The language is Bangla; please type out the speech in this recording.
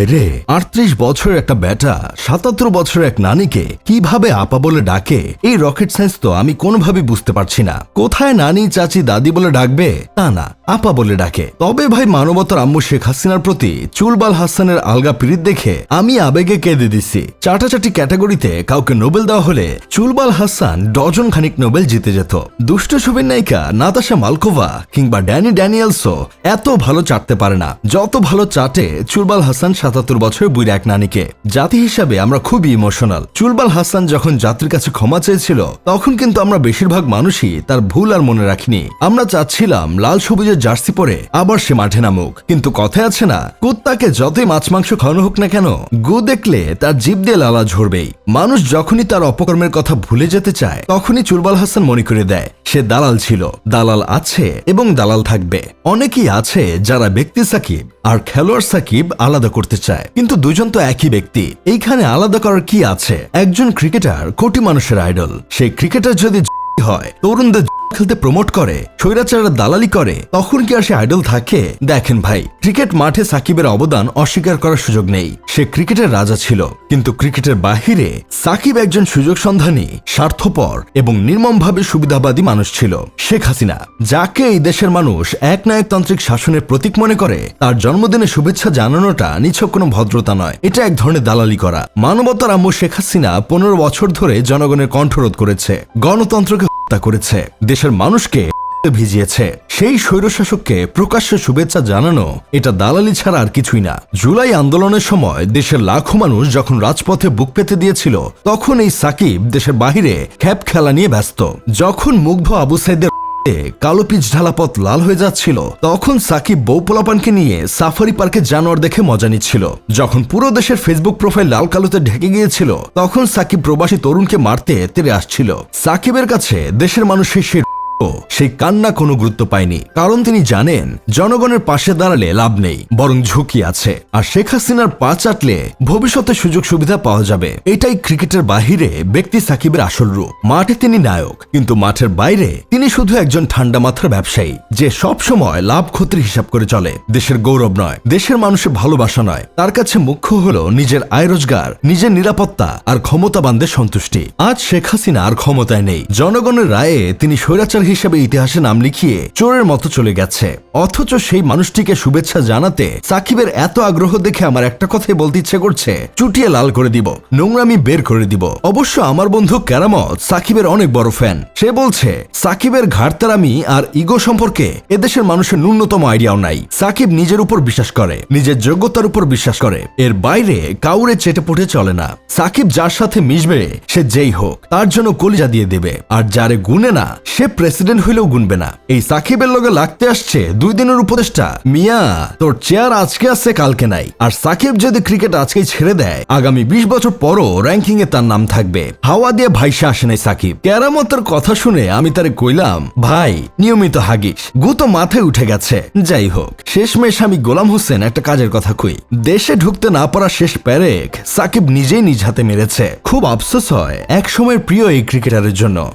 ভাইরে, আটত্রিশ বছরের একটা বেটা সাতাত্তর বছরের এক নানিকে কীভাবে আপা বলে ডাকে, এই রকেট সায়েন্স তো আমি কোনোভাবে বুঝতে পারছি না। কোথায় নানি, চাচি, দাদি বলে ডাকবে? তা না, আপা বলে ডাকে। তবে ভাই মানবতার আম্মু শেখ হাসিনার প্রতি চুলবাল হাসানের আলগা পিরিত দেখে আমি আবেগে কেঁদে দিছি। চাটাচাটি ক্যাটাগরিতে কাউকে নোবেল দেওয়া হলে চুলবাল হাসান ডজন খানিক নোবেল জিতে যেত। দুষ্ট ছবির নায়িকা নাতাশা মালকোভা কিংবা ড্যানি ড্যানিয়েলসও এত ভালো চাটতে পারে না। যত ভালো চাটে চুলবাল হাসান সাতাত্তর বছর বুড়ি এক নানিকে। জাতি হিসাবে আমরা খুবই ইমোশনাল চুলবাল হাসান যখন জাতির কাছে ক্ষমা চেয়েছিল, তখন কিন্তু আমরা বেশিরভাগ মানুষই তার ভুল আর মনে রাখিনি। আমরা চাচ্ছিলাম লাল সবুজের জার্সি পরে আবার সে মাঠে নামুক। কিন্তু কথায় আছে না, কুত্তাকে যতই মাছ মাংস খাওয়ানো হোক না কেন, গু দেখলে তার জিভ দিয়ে লালা ঝরবেই। মানুষ যখনই তার অপকর্মের কথা ভুলে যেতে চায়, তখনই চুলবাল হাসান মনে করে দেয়, সে দালাল ছিল। দালাল আছে এবং দালাল থাকবে। অনেকেই আছে যারা ব্যক্তি সাকিব আর খেলোয়াড় সাকিব আলাদা করতে চায়। কিন্তু দুজন তো একই ব্যক্তি। এইখানে আলাদা করার কি আছে? একজন ক্রিকেটার কোটি মানুষের আইডল সেই ক্রিকেটার যদি হয়, তরুণদের খেলতে প্রমোট করে, স্বৈরাচাররা দালালি করে, তখন কি আর সে আইডল থাকে? দেখেন ভাই ক্রিকেট মাঠে সাকিবের অবদান অস্বীকার করার সুযোগ নেই। সে ক্রিকেটের রাজা ছিল, কিন্তু ক্রিকেটের বাহিরে সাকিব একজন সুযোগ সন্ধানী, স্বার্থপর এবং নির্মমভাবে সুবিধাবাদী মানুষ ছিল। শেখ হাসিনা, যাকে এই দেশের মানুষ একনায়কতান্ত্রিক শাসনের প্রতীক মনে করে, তার জন্মদিনে শুভেচ্ছা জানানোটা নিছক কোনো ভদ্রতা নয়। এটা এক ধরনের দালালি করা। মানবতার আম্মু শেখ হাসিনা পনেরো বছর ধরে জনগণের কণ্ঠরোধ করেছে। গণতন্ত্রকে হত্যা করেছে। দেশের মানুষকে ভিজিয়েছে। সেই স্বৈরশাসককে প্রকাশ্যে শুভেচ্ছা জানানো, এটা দালালি ছাড়া আর কিছুই না। জুলাই আন্দোলনের সময় দেশের লাখো মানুষ যখন রাজপথে বুক পেতে দিয়েছিল, তখন এই সাকিব দেশের বাহিরে খ্যাপ খেলা নিয়ে ব্যস্ত। যখন মুগ্ধ আবু সাইদের কালো পিচ ঢালা পথ লাল হয়ে যাচ্ছিল। তখন সাকিব বৌপোলাপানকে নিয়ে সাফারি পার্কে জানোয়ার দেখে মজা নিচ্ছিল। যখন পুরো দেশের ফেসবুক প্রোফাইল লাল কালোতে ঢেকে গিয়েছিল, তখন সাকিব প্রবাসী তরুণকে মারতে তেরে আসছিল। সাকিবের কাছে দেশের মানুষ শেষের সেই কান্না কোনো গুরুত্ব পায়নি, কারণ তিনি জানেন জনগণের পাশে দাঁড়ালে লাভ নেই, বরং ঝুঁকি আছে। আর শেখ হাসিনার পা চাটলে ভবিষ্যতে সুযোগ সুবিধা পাওয়া যাবে। এটাই ক্রিকেটের বাহিরে ব্যক্তি সাকিবের আসল রূপ। মাঠে তিনি নায়ক, কিন্তু মাঠের বাইরে তিনি শুধু একজন ঠান্ডা মাথার ব্যবসায়ী, যে সব সময় লাভ ক্ষতির হিসাব করে চলে। দেশের গৌরব নয়, দেশের মানুষের ভালোবাসা নয়। তার কাছে মুখ্য হলো নিজের আয় রোজগার, নিজের নিরাপত্তা আর ক্ষমতাবানদের সন্তুষ্টি। আজ শেখ হাসিনা আর ক্ষমতায় নেই। জনগণের রায়ে তিনি স্বৈরাচার হিসেবে ইতিহাসে নাম লিখিয়ে চোরের মতো চলে গেছে। অথচ সেই মানুষটিকে শুভেচ্ছা জানাতে সাকিবের এত আগ্রহ দেখে আমার একটা কথাই বলতে ইচ্ছে করছে, চুটিয়ে লাল করে দিব, নোংরামি বের করে দিব। অবশ্য আমার বন্ধু কেরামত সাকিবের অনেক বড় ফ্যান। সে বলছে, সাকিবের ঘাটতারামি আর ইগো সম্পর্কে এদেশের মানুষের ন্যূনতম আইডিয়াও নাই। সাকিব নিজের উপর বিশ্বাস করে, নিজের যোগ্যতার উপর বিশ্বাস করে। এর বাইরে কাউরে চেটে পুটে চলে না। সাকিব যার সাথে মিশবে, সে যেই হোক, তার জন্য কলিজা দিয়ে দেবে। আর যারে গুনে না, সে প্রেসিডেন্ট হইলেও গুনবে না। এই সাকিবের লগে লাগতে আসছে দুই দিনের উপদেষ্টা। মিয়া, তোর চেয়ার আজকে আছে, কালকে নাই। আর সাকিব যদি ক্রিকেট আজকেই ছেড়ে দেয়, আগামী বিশ বছর পরও র্যাঙ্কিং এ তার নাম থাকবে। হাওয়া দিয়ে ভাইসা আসে নাই সাকিব। কেরামতের কথা শুনে আমি তারে কইলাম, ভাই, নিয়মিত হাগিস। গু তো মাথায় উঠে গেছে। যাই হোক, শেষমেশ আমি গোলাম হোসেন একটা কাজের কথা কই। দেশে ঢুকতে না পারা শেষ প্যারেক সাকিব নিজেই নিজ হাতে মেরেছে। খুব আফসোস হয়, এক সময়ের প্রিয় এই ক্রিকেটারের জন্য।